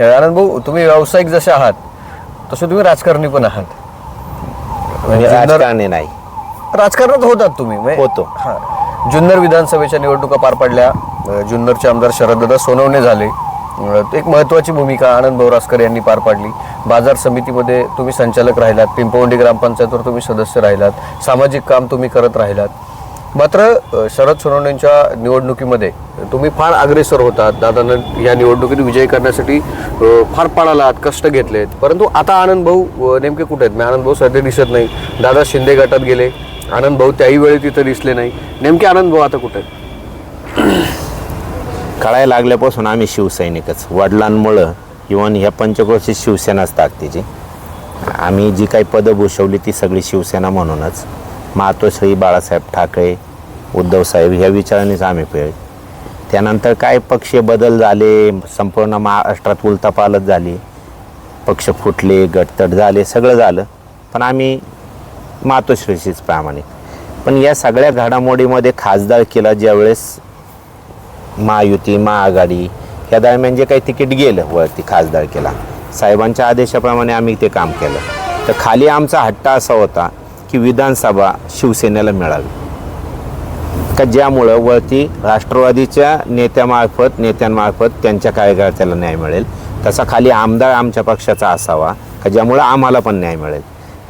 आनंद भाऊ तुम्ही व्यावसायिक जसे आहात तसे तुम्ही राजकारणी पण आहात. म्हणजे राजकारणी नाही. राजकारणात होतात तुम्ही म्हणजे- होतो. हा. जुन्नर विधानसभेच्या निवडणुका पार पडल्या अ, जुन्नरचे आमदार शरददादा सोनवणे झाले. अ, एक महत्वाची भूमिका आनंद बोरासकर यांनी पार पाडली. बाजार समितीमध्ये तुम्ही संचालक राहिलात पिंपवंडी ग्रामपंचायतवर तुम्ही सदस्य राहिलात. सामाजिक काम तुम्ही करत राहिलात. मात्र शरद सोनवणेंच्या निवडणुकीमध्ये तुम्ही फार अग्रेसर होतात. दादानं या निवडणुकीत विजय करण्यासाठी फार पळालात कष्ट घेतलेत. परंतु आता आनंद भाऊ नेमके कुठे आहेत? मी आनंद भाऊ सध्या दिसत नाही. दादा शिंदे गटात गेले. आनंद भाऊ त्याही वेळी तिथं दिसले नाही. नेमके आनंद भाऊ आता कुठे आहेत? कळायला लागल्यापासून आम्ही शिवसैनिकच. वडिलांमुळं इव्हन ह्या पंचक्रोशी शिवसेनाच ताकदीची. आम्ही जी काही पदं भूषवली ती सगळी शिवसेना म्हणूनच. मातोश्री बाळासाहेब ठाकरे उद्धवसाहेब ह्या विचारानेच आम्ही पेळ त्यानंतर काय पक्षीय बदल झाले संपूर्ण महाराष्ट्रात उलतापालत झाली. पक्ष फुटले गटतट झाले सगळं झालं. पण आम्ही मातोश्रीशीच प्रामाणिक. पण या सगळ्या घडामोडीमध्ये खासदार केला ज्यावेळेस महायुती महाआघाडी या दरम्यान जे काही तिकीट गेलं वरती खासदार केला. साहेबांच्या आदेशाप्रमाणे आम्ही ते काम केलं. तर खाली आमचा हट्टा असा होता की विधानसभा शिवसेनेला मिळावी का ज्यामुळं वरती राष्ट्रवादीच्या नेत्यामार्फत नेत्यांमार्फत त्यांच्या कार्यकर्त्याला न्याय मिळेल. तसा खाली आमदार आमच्या पक्षाचा असावा का ज्यामुळं आम्हाला पण न्याय मिळेल.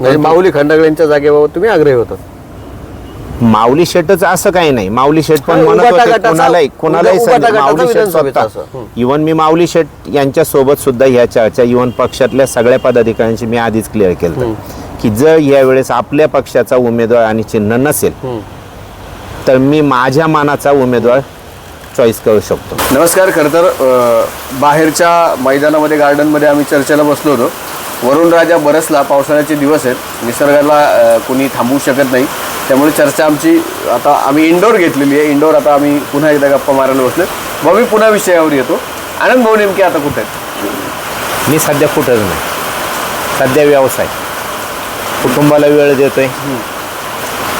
म्हणजे माऊली खंडागळेंच्या जागेबाबत तुम्ही आग्रही होतात माऊली शेटच असं काही नाही. माऊली शेट पण म्हणत होते कुणालाही कुणालाही माऊली शेट स्वतः. इवन मी माऊली शेट यांच्या सोबत सुद्धा ह्या चर्चा इवन पक्षातल्या सगळ्या पदाधिकाऱ्यांशी मी आधीच क्लिअर केलं की जर यावेळेस आपल्या पक्षाचा उमेदवार आणि चिन्ह नसेल तर मी माझ्या मानाचा उमेदवार चॉईस करू शकतो. नमस्कार खरं तर अ, बाहेरच्या मैदानामध्ये गार्डनमध्ये आम्ही चर्चेला बसलो होतो. वरुण राजा बरसला पावसाळ्याचे दिवस आहेत. निसर्गाला अ, कुणी थांबवू शकत नाही. त्यामुळे चर्चा आमची आता आम्ही इंडोर घेतलेली आहे. इंडोर आता आम्ही पुन्हा एकदा गप्पा मारायला बसलो मग मी पुन्हा विषयावर येतो. आनंद भाऊ नेमके आता कुठे आहेत? मी सध्या कुठंच नाही. सध्या व्यवसाय. कुटुंबाला वेळ देतोय.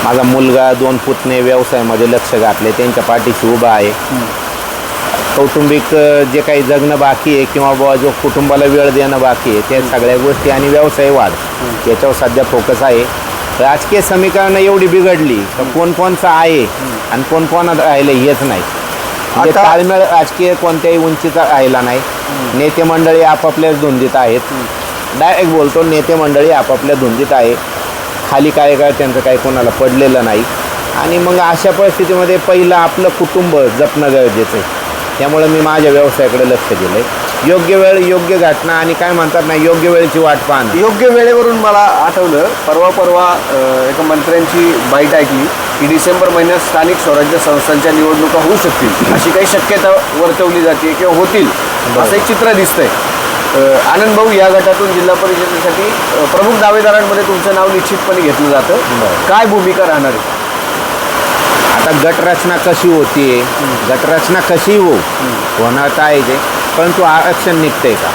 माझा मुलगा दोन पुतणे व्यवसायामध्ये लक्ष घातले. त्यांच्या पाठीशी उभा आहे. कौटुंबिक जे काही जगणं बाकी आहे किंवा बुवा जो कुटुंबाला वेळ देणं बाकी आहे त्या सगळ्या गोष्टी आणि व्यवसाय वाढ याच्यावर सध्या फोकस आहे. राजकीय समीकरणं एवढी बिघडली तर कोण कोणचं आहे आणि कोण कोण राहिलं हेच नाही. म्हणजे ताळमेळ राजकीय कोणत्याही उंचीचा राहिला नाही. नेते मंडळी आपापल्याच धुंदीत आहेत. डायरेक्ट बोलतो नेते मंडळी आपापल्या धुंदीत आहे. खाली काय काय त्यांचं काही कोणाला पडलेलं नाही. आणि मग अशा परिस्थितीमध्ये पहिलं आपलं कुटुंब जपणं गरजेचं आहे. त्यामुळे मी माझ्या व्यवसायाकडे लक्ष दिलं आहे योग्य वेळ योग्य घटना आणि काय म्हणतात ना योग्य वेळेची वाट पाहणं. योग्य वेळेवरून मला आठवलं परवा परवा एका मंत्र्यांची बाईट ऐकली की डिसेंबर महिन्यात स्थानिक स्वराज्य संस्थांच्या निवडणुका होऊ शकतील. अशी काही शक्यता वर्तवली जाते किंवा होतील असं एक चित्र दिसतंय. आनंद भाऊ या गटातून जिल्हा परिषदेसाठी प्रमुख दावेदारांमध्ये तुमचं नाव निश्चितपणे घेतलं जातं. काय भूमिका राहणार आहे? आता गटरचना कशी होतीये गटरचना कशी हो होणार आहे ते. परंतु आरक्षण निघतंय का?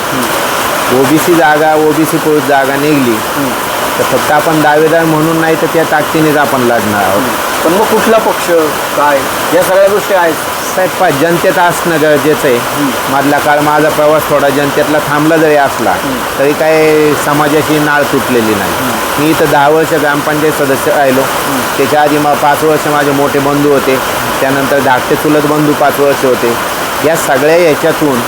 ओबीसी जागा ओबीसी पुरुष जागा निघली. तर फक्त आपण दावेदार म्हणून नाही तर त्या ताकदीनेच आपण लढणार आहोत. पण मग कुठला पक्ष काय? या सगळ्या गोष्टी आहेत. साहेब पा जनतेत असणं गरजेचं आहे. मधला काळ माझा प्रवास थोडा जनतेतला थांबला जरी असला तरी काय समाजाची नाळ तुटलेली नाही. मी इथं दहा वर्ष ग्रामपंचायत सदस्य राहिलो. त्याच्या आधी मग पाच वर्ष माझे मोठे बंधू होते. त्यानंतर धाकटे चुलत बंधू पाच वर्ष होते. या सगळ्या याच्यातून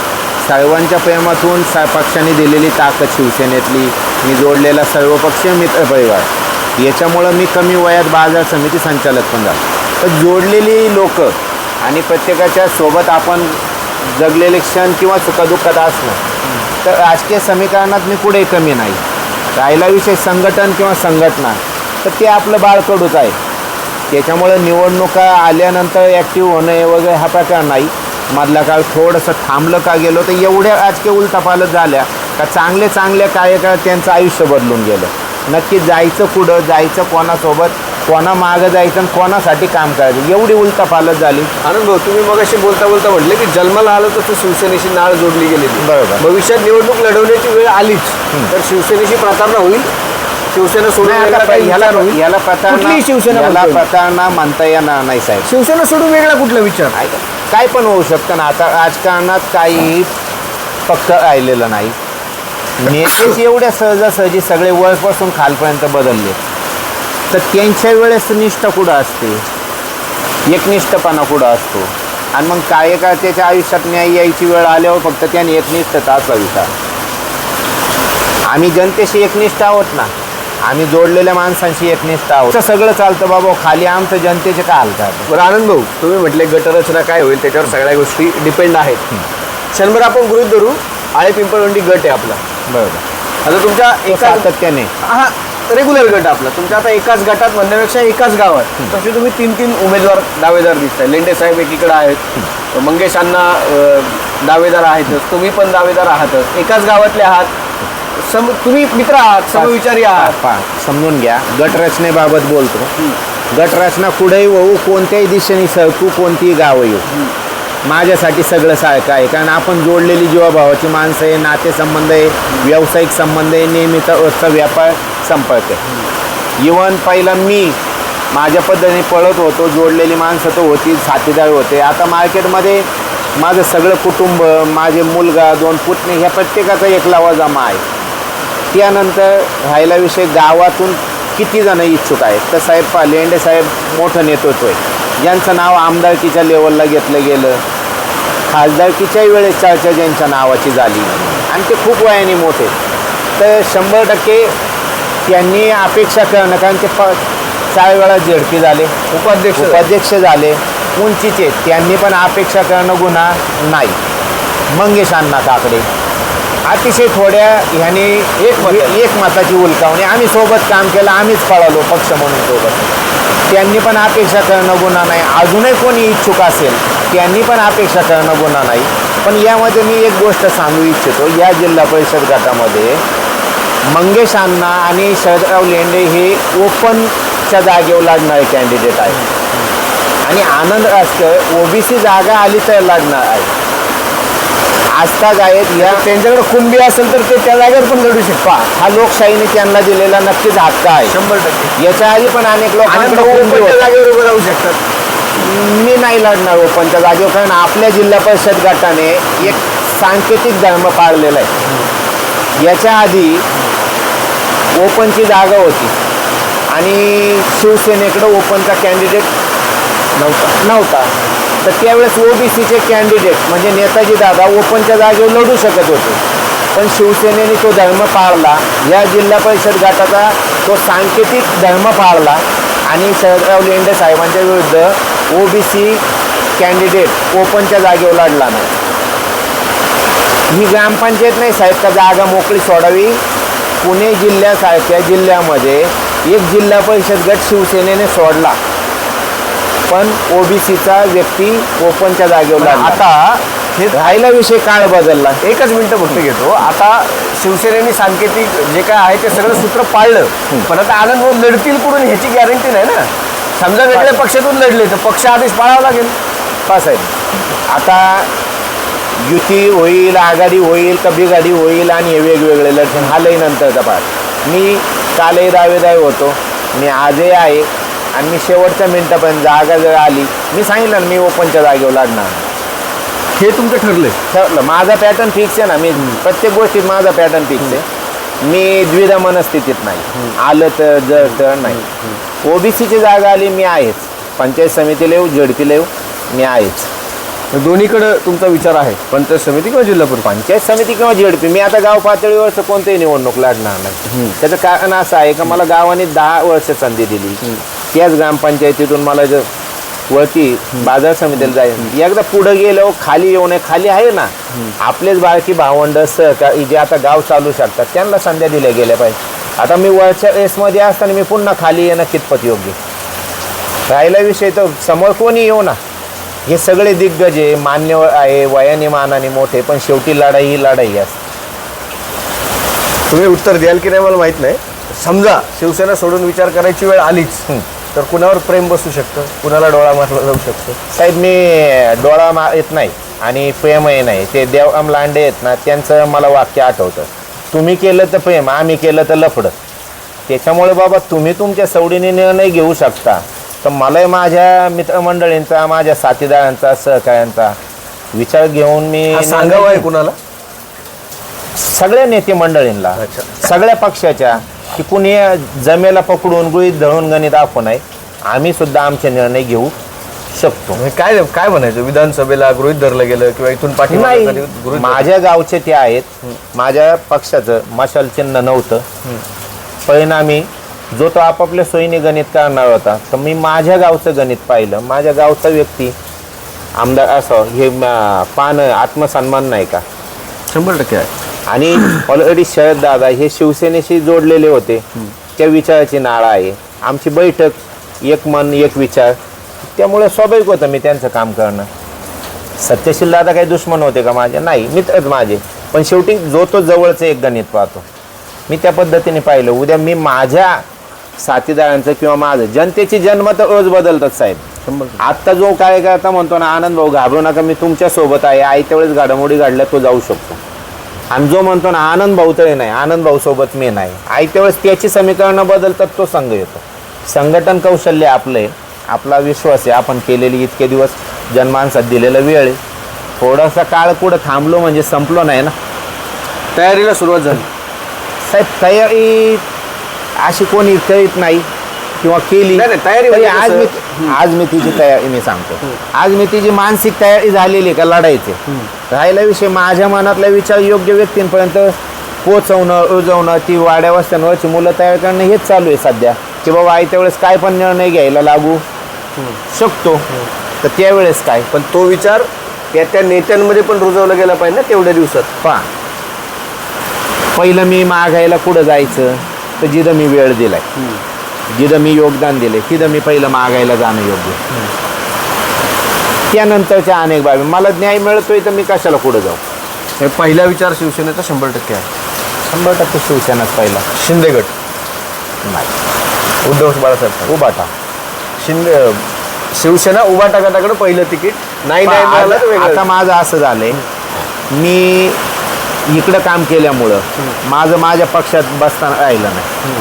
सर्वांच्या प्रेमातून स पक्षाने दिलेली ताकद शिवसेनेतली मी जोडलेला सर्वपक्षीय मित्रपरिवार याच्यामुळं मी कमी वयात बाजार समिती संचालक पण झालो. तर जोडलेली लोक आणि प्रत्येकाच्या सोबत आपण जगलेले क्षण किंवा सुखदुःखात असणं. तर राजकीय समीकरणात मी कुठे कमी नाही. राहिला विषय संघटन किंवा संघटना तर ते आपलं बाळकडूच आहे. त्याच्यामुळं निवडणुका आल्यानंतर ॲक्टिव्ह होणं वगैरे हा प्रकार नाही. मधला काळ थोडंसं थांबलं का गेलो तर एवढ्या राजकीय उलथापालत झाल्या का चांगले चांगले कार्यकर्त्यांचं आयुष्य बदलून गेलं. नक्की जायचं कुठं जायचं कोणासोबत कोणा मागं जायचं आणि कोणासाठी काम करायचं? एवढी उलथापालत झाली. आनंद भाऊ तुम्ही मग अशी बोलता बोलता म्हटले की जन्माला आलं तसं शिवसेनेशी नाळ जोडली गेलेली. बरोबर. भविष्यात निवडणूक लढवण्याची वेळ आलीच. तर शिवसेनेशी प्रतारणा होईल? शिवसेना सोडून नाही, वेगळा आता काही ह्याला विचार होईल? ह्याला कुठलीही शिवसेना याला. प्रतारणा म्हणता येणार नाही साहेब. शिवसेना सोडून वेगळा कुठला विचार? ऐका, काय पण होऊ शकतं ना. आता राजकारणात काही फक्त राहिलेलं नाही. नेतेच एवढ्या सहजासहजी सगळे वरपासून खालपर्यंत बदलले. तर त्यांच्या वेळेस निष्ठा कुठं असते? एकनिष्ठपणा कुठं असतो? आणि मग कार्यकर्त्याच्या आयुष्यात न्याय यायची वेळ आल्यावर फक्त त्याने एकनिष्ठता असावी का? आम्ही जनतेशी एकनिष्ठ आहोत ना? आम्ही जोडलेल्या माणसांशी एकनिष्ठ आहोत. तर सगळं चालतं बाबा खाली आमचं जनतेचे काय हालतात बरं आनंद भाऊ तुम्ही म्हटले गटरचना काय होईल त्याच्यावर सगळ्या गोष्टी डिपेंड आहेत. क्षणभर आपण गृहित धरू आळे पिंपळवंडी गट आहे आपला. बरोबर. आता तुमच्या एका सातत्याने. हा रेग्युलर गट आपला. तुमच्या आता एकाच गटात म्हणण्यापेक्षा एकाच गावात. तसे तुम्ही तीन तीन उमेदवार दावेदार दिसताय. लेंडे साहेब एकीकडे आहेत. मंगेश अण्णा अं, दावेदार आहेतच. तुम्ही पण दावेदार आहातच. एकाच गावातले आहात. सम तुम्ही मित्र आहात समविचारी आहात. पा समजून घ्या. गटरचनेबाबत बोलतो. गटरचना कुठेही होऊ कोणत्याही दिशेने सरकू कोणतीही गावं येऊ. माझ्यासाठी सगळं सारखं आहे. कारण आपण जोडलेली जीवाभावाची माणसं आहे नातेसंबंध आहे व्यावसायिक संबंध आहे नेहमीचा रोजचा व्यापार संपर्क आहे इवन पहिला मी माझ्या पद्धतीने पळत होतो जोडलेली माणसं तर होती साथीदार होते. आता मार्केटमध्ये माझं सगळं कुटुंब माझे मुलगा दोन पुतणे ह्या प्रत्येकाचा एक लावा जमा आहे. त्यानंतर राहिला विषय गावातून किती जण इच्छुक आहेत? तर साहेब पा लेंडे साहेब मोठं नेतृत्व आहे. ज्यांचं नाव आमदारकीच्या लेवलला घेतलं गेलं. खासदारकीच्याही वेळेस चर्चा ज्यांच्या नावाची झाली. आणि ते खूप वयाने मोठे. तर शंभर टक्के त्यांनी अपेक्षा करणं कारण ते प चार वेळा झेडपी झाले. उपाध्यक्ष उपाध्यक्ष झाले. उंचीचे. त्यांनी पण अपेक्षा करणं गुन्हा नाही. मंगेश अण्णा काकडे. अतिशय थोड्या ह्याने एक मत एक मताची उलकावणी. आम्ही सोबत काम केलं आम्हीच पळालो पक्ष म्हणून सोबत. त्यांनी पण अपेक्षा करणं गुन्हा नाही. अजूनही कोणी इच्छुक असेल त्यांनी पण अपेक्षा करणं गुन्हा नाही. पण यामध्ये मी एक गोष्ट सांगू इच्छितो. या जिल्हा परिषद गटामध्ये मंगेश अण्णा आणि शरदराव लेंडे हे ओपनच्या जागेवर लागणारे कॅन्डिडेट आहेत. आणि आनंद रासकर ओबीसी जागा आली तर लागणार आहे आस्था गायत या त्यांच्याकडे कुणबी असेल तर ते त्या जागेवर पण लढू शकता हा लोकशाहीने त्यांना दिलेला नक्कीच हक्क आहे. शंभर टक्के. याच्या आधी पण अनेक लोकांकडे त्या होतं. जागेवर उभं राहू शकतात. मी नाही लढणार ओपनच्या जागेवर कारण आपल्या जिल्हा परिषद गटाने एक सांकेतिक धर्म पाळलेला आहे. याच्या आधी ओपनची जागा होती. आणि शिवसेनेकडे ओपनचा कॅन्डिडेट नव्हता. नव्हता. तर त्यावेळेस ओबीसीचे कॅन्डिडेट म्हणजे नेताजी दादा ओपनच्या जागेवर लढू शकत होते. पण शिवसेनेने तो धर्म पाळला. या जिल्हा परिषद गटाचा तो सांकेतिक धर्म पाळला. आणि शरदराव लेंडे साहेबांच्या विरुद्ध ओबीसी कॅन्डिडेट ओपनच्या जागेवर लढला नाही. ही ग्रामपंचायत नाही साहेब का जागा मोकळी सोडावी. पुणे जिल्ह्यासारख्या जिल्ह्यामध्ये एक जिल्हा परिषद गट शिवसेनेने सोडला. पण ओबीसीचा व्यक्ती ओपनच्या जागेवर. आता हे राहिला विषय काळ बदलला? एकच मिनिटं फक्त घेतो. आता शिवसेनेने सांकेतिक जे काय आहे ते सगळं सूत्र पाळलं. पण आता आनंद भाऊ लढतील कुठून ह्याची गॅरंटी नाही ना? समजा वेगळ्या पक्षातून लढले तर पक्ष आदेश पाळावा लागेल. का साहेब. आता युती होईल आघाडी होईल का बिघाडी होईल आणि हे वेगवेगळे लढण हा लई नंतरचा पाठ. मी कालही दावेदार होतो. मी आजही आहे. आणि मी शेवटच्या मिनिटापर्यंत जागा जर आली मी सांगितलं ना मी ओपनच्या जागेवर लढणार. हे तुमचं ठरलंय? ठरलं. माझा पॅटर्न फिक्स आहे ना मी प्रत्येक गोष्टीत माझा पॅटर्न फिक्स आहे. मी द्विधा मनस्थितीत नाही. आलं तर जर तर नाही. ओबीसीची जागा आली मी आहेच. पंचायत समितीला येऊ झडपीला येऊ मी आहेच. दोन्हीकडे तुमचा विचार आहे पंचायत समिती किंवा जिल्हा परिषद? पंचायत समिती किंवा झेडपी मी आता गाव पातळीवरचं कोणतेही निवडणूक लढणार नाही. त्याचं कारण असं आहे का मला गावाने दहा वर्ष संधी दिली. त्याच ग्रामपंचायतीतून मला जर वरती बाजार समितीला जाईल एकदा पुढे गेलो खाली येऊ नये खाली आहे ना आपलेच बाळकी भावंड सहकारी जे आता गाव चालू शकतात त्यांना संध्या दिल्या गेल्या पाहिजे. आता मी वरच्या रेसमध्ये असताना मी पुन्हा खाली येणं कितपत योग्य? राहिला विषय तर समोर कोणी येऊ ना. हे सगळे दिग्गज आहे मान्य आहे वयाने मानाने मोठे पण शेवटी लढाई ही लढाई असते तुम्ही उत्तर द्याल की नाही मला माहीत नाही. समजा शिवसेना सोडून विचार करायची वेळ आलीच. तर कुणावर प्रेम बसू शकतं? कुणाला डोळा मारला जाऊ शकतो? साहेब मी डोळा मा येत नाही आणि प्रेमही नाही. ते देवराम लांडे आहेत ना त्यांचं मला वाक्य आठवतं. तुम्ही केलं तर प्रेम आम्ही केलं तर लफडं. त्याच्यामुळे बाबा तुम्ही तुमच्या सवडीने निर्णय घेऊ शकता. तर मलाही माझ्या मित्रमंडळींचा माझ्या साथीदारांचा सहकाऱ्यांचा विचार घेऊन मी सांगावा आहे कुणाला? सगळ्या नेते मंडळींना. सगळ्या पक्षाच्या की कुणी जमेला पकडून गृहीत धरून गणित दाखवू नये आम्ही सुद्धा आमचे निर्णय घेऊ शकतो. म्हणजे काय काय म्हणायचं? विधानसभेला गृहित धरलं गेलं किंवा इथून पाठी नाही माझ्या गावचे ते आहेत. माझ्या पक्षाचं मशाल चिन्ह नव्हतं. परिणामी जो तो आपापल्या सोयीने गणित करणार होता तर मी माझ्या गावचं गणित पाहिलं. माझ्या गावचा व्यक्ती आमदार असं हे पान आत्मसन्मान नाही का? शंभर टक्के आहे. आणि ऑलरेडी शरद दादा हे शिवसेनेशी जोडलेले होते. त्या विचाराची नाळ आहे. आमची बैठक एक मन एक विचार. त्यामुळे स्वाभाविक होतं मी त्यांचं काम करणं. सत्यशील दादा काही दुश्मन होते का माझे? नाही मित्रच माझे. पण शेवटी जो तो जवळचं एक गणित पाहतो. मी त्या पद्धतीने पाहिलं. उद्या मी माझ्या साथीदारांचं किंवा माझं जनतेची जन्म तर रोज बदलतात साहेब. आत्ता जो कार्यकर्ता म्हणतो ना आनंद भाऊ घाबरू नका मी तुमच्यासोबत आहे. आई त्यावेळेस घडामोडी घडल्या तो जाऊ शकतो. आणि जो म्हणतो ना आनंद भाऊ तरी नाही आनंद भाऊ सोबत मी नाही. आई त्यावेळेस त्याची समीकरणं बदलतात तो संघ येतो. संघटन कौशल्य आपलं आहे आपला विश्वास आहे. आपण केलेली इतके दिवस जन्मानसात दिलेला वेळ आहे. थोडासा काळ कुठं थांबलो म्हणजे संपलो नाही ना. तयारीला सुरुवात झाली. साहेब तयारी अशी कोणी करीत नाही. किंवा केली. नाही, नाही, तयारी तरी म्हणजे आज मी? आज मी तिची तयारी मी सांगतो. आज मी तिची मानसिक तयारी झालेली आहे का लढायचे राहिला विषय माझ्या मनातला विचार योग्य व्यक्तींपर्यंत पोचवणं रुजवणं ती वाड्या वस्त्यांवरची मुलं तयार करणं हेच चालू आहे सध्या. की बाबा आई त्यावेळेस काय पण निर्णय घ्यायला लागू शकतो. तर त्यावेळेस काय? पण तो विचार त्या त्या नेत्यांमध्ये पण रुजवला गेला पाहिजे ना तेवढ्या दिवसात. पहा. पहिलं मी मागायला कुठं जायचं? तर जिथं मी वेळ दिलाय. जिथं मी योगदान दिले तिथं मी पहिलं मागायला जाणं योग्य. त्यानंतरच्या अनेक बाबी. मला न्याय मिळतोय तर मी कशाला कुठं जाऊ? हे पहिला विचार शिवसेनेचा शंभर टक्के आहे. शंभर टक्के शिवसेनाच पहिला. शिंदेगड नाही. उद्धव बाळासाहेब उभाटा. शिंदे शिवसेना उभाटा गटाकडे पहिलं तिकीट. नाही नाही मिळालं तर आज- वेगळं. आता माझं असं झालंय. मी इकडं काम केल्यामुळं माझं माझ्या पक्षात बसताना राहिलं नाही.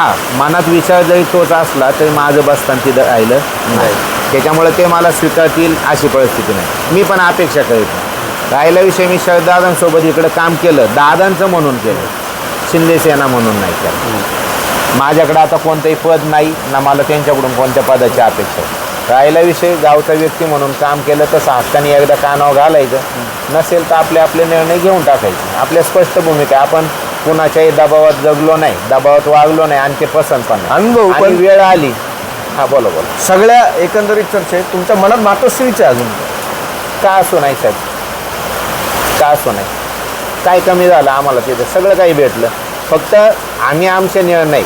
हा मनात विचार जरी तोच असला तरी माझं बसतान तिथं राहिलं नाही त्याच्यामुळे ते मला स्वीकारतील अशी परिस्थिती नाही. मी पण अपेक्षा करीत नाही. राहिला विषय मी शरददादांसोबत इकडं काम केलं दादांचं म्हणून केलं. शिंदे सेना म्हणून नाही केलं. माझ्याकडे आता कोणतंही पद नाही ना मला त्यांच्याकडून कोणत्या पदाची अपेक्षा आहे. राहिला विषय गावचा व्यक्ती म्हणून काम केलं तसं हक्काने एकदा कानावर घालायचं. नसेल तर आपले आपले निर्णय घेऊन टाकायचे. आपल्या स्पष्ट भूमिका आपण कुणाच्याही दबावात जगलो नाही दबावात वागलो नाही आणि ते पसंत पण नाही. अनुभव आणि पण वेळ आली. हा बोला बोला. सगळ्या एकंदरीत चर्चेत तुमच्या मनात मातोश्रीच अजून. का असो नाही साहेब? का असो नाही? काय कमी झालं आम्हाला तिथं? सगळं काही भेटलं. फक्त आम्ही आमचे निर्णय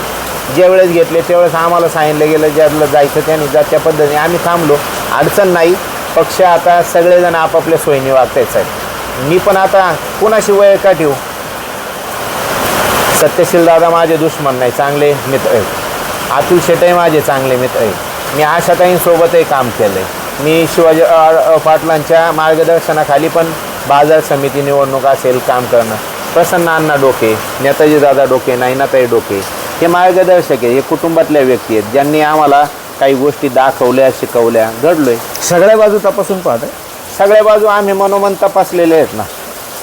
ज्या वेळेस घेतले त्यावेळेस आम्हाला सांगितलं गेलं ज्याला जायचं त्याने जा त्या पद्धतीने आम्ही थांबलो. अडचण नाही. पक्ष आता सगळेजण आपापल्या सोयीने वागतायत साहेब. मी पण आता कुणाशी वय का ठेवू सत्यशील दादा माझे दुश्मन नाही चांगले मित्र आहेत. अतुल शेटही माझे चांगले मित्र आहेत. मी आशाताईंसोबतही काम केलं आहे मी शिवाजी पाटलांच्या मार्गदर्शनाखाली पण बाजार समिती निवडणूक असेल काम करणं. प्रसन्न अण्णा डोके नेताजी दादा डोके नाईनाताई डोके हे मार्गदर्शक आहे हे कुटुंबातल्या व्यक्ती आहेत ज्यांनी आम्हाला काही गोष्टी दाखवल्या शिकवल्या घडलोय. सगळ्या बाजू तपासून पाहत सगळ्या बाजू आम्ही मनोमन तपासलेले आहेत ना.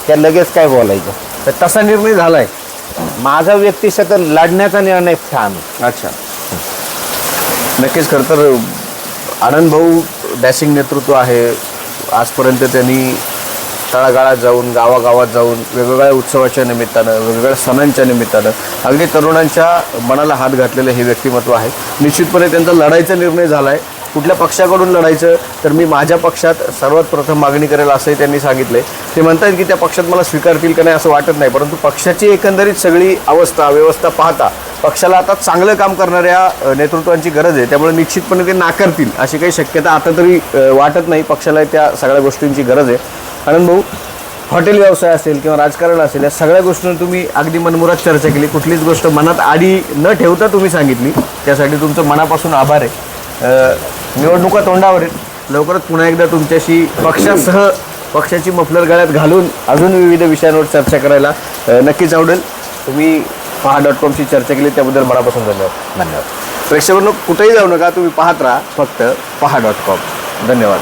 त्या लगेच काय बोलायचं? तर तसा निर्णय झालाय. माझा व्यक्तिशत लढण्याचा निर्णय ठाम अच्छा. नक्कीच खरं तर आनंद भाऊ डॅशिंग नेतृत्व आहे. आजपर्यंत त्यांनी तळागाळात जाऊन गावागावात जाऊन वेगवेगळ्या उत्सवाच्या निमित्तानं वेगवेगळ्या सणांच्या निमित्तानं अगदी तरुणांच्या मनाला हात घातलेलं हे व्यक्तिमत्व आहे. निश्चितपणे त्यांचा लढाईचा निर्णय झाला आहे कुठल्या पक्षाकडून लढायचं तर मी माझ्या पक्षात सर्वात प्रथम मागणी करेल असंही त्यांनी सांगितले. ते म्हणतात की त्या पक्षात मला स्वीकारतील का नाही असं वाटत नाही परंतु पक्षाची एकंदरीत सगळी अवस्था व्यवस्था पाहता पक्षाला आता चांगलं काम करणाऱ्या नेतृत्वांची गरज आहे. त्यामुळे निश्चितपणे ते नाकारतील अशी काही शक्यता आता तरी वाटत नाही. पक्षाला त्या सगळ्या गोष्टींची गरज आहे. आनंद भाऊ हॉटेल व्यवसाय असेल किंवा राजकारण असेल या सगळ्या गोष्टींवर तुम्ही अगदी मनमुरात चर्चा केली. कुठलीच गोष्ट मनात आडी न ठेवता तुम्ही सांगितली. त्यासाठी तुमचं मनापासून आभार आहे. निवडणुका तोंडावर आहेत. लवकरच पुन्हा एकदा तुमच्याशी पक्षासह पक्षाची मफलर गळ्यात घालून अजून विविध विषयांवर चर्चा करायला नक्कीच आवडेल. तुम्ही पहा डॉट कॉमची चर्चा केली त्याबद्दल मनापासून धन्यवाद. धन्यवाद. प्रेक्षकांनो कुठेही जाऊ नका तुम्ही पाहत राहा. फक्त पहा डॉट कॉम धन्यवाद.